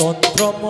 তন্ত্রম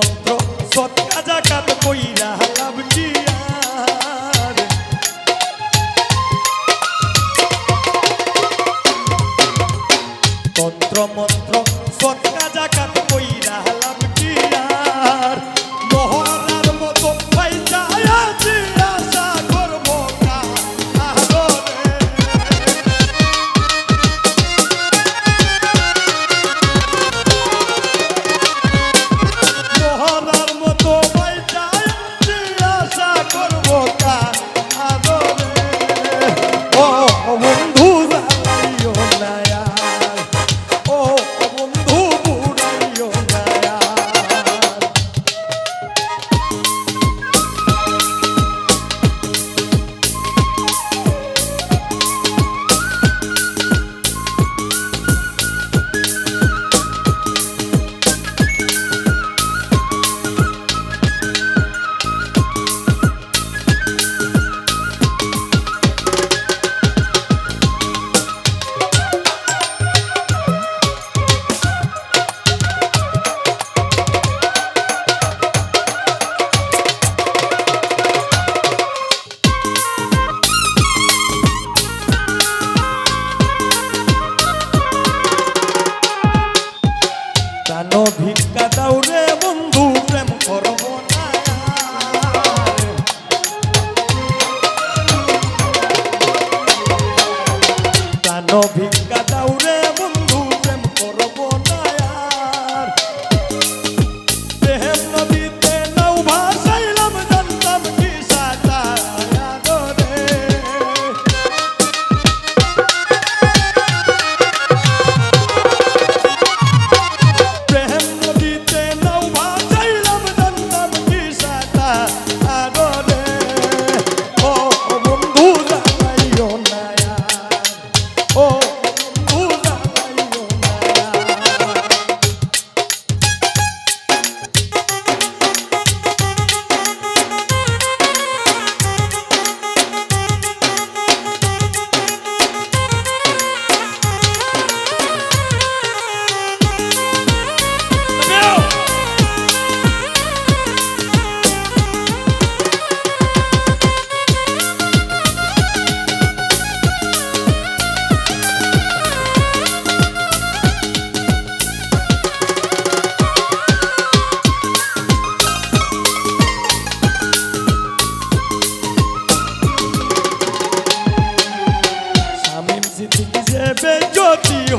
ভিক্ষা দাও রে বন্ধু প্রেম করব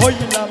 হইলাম।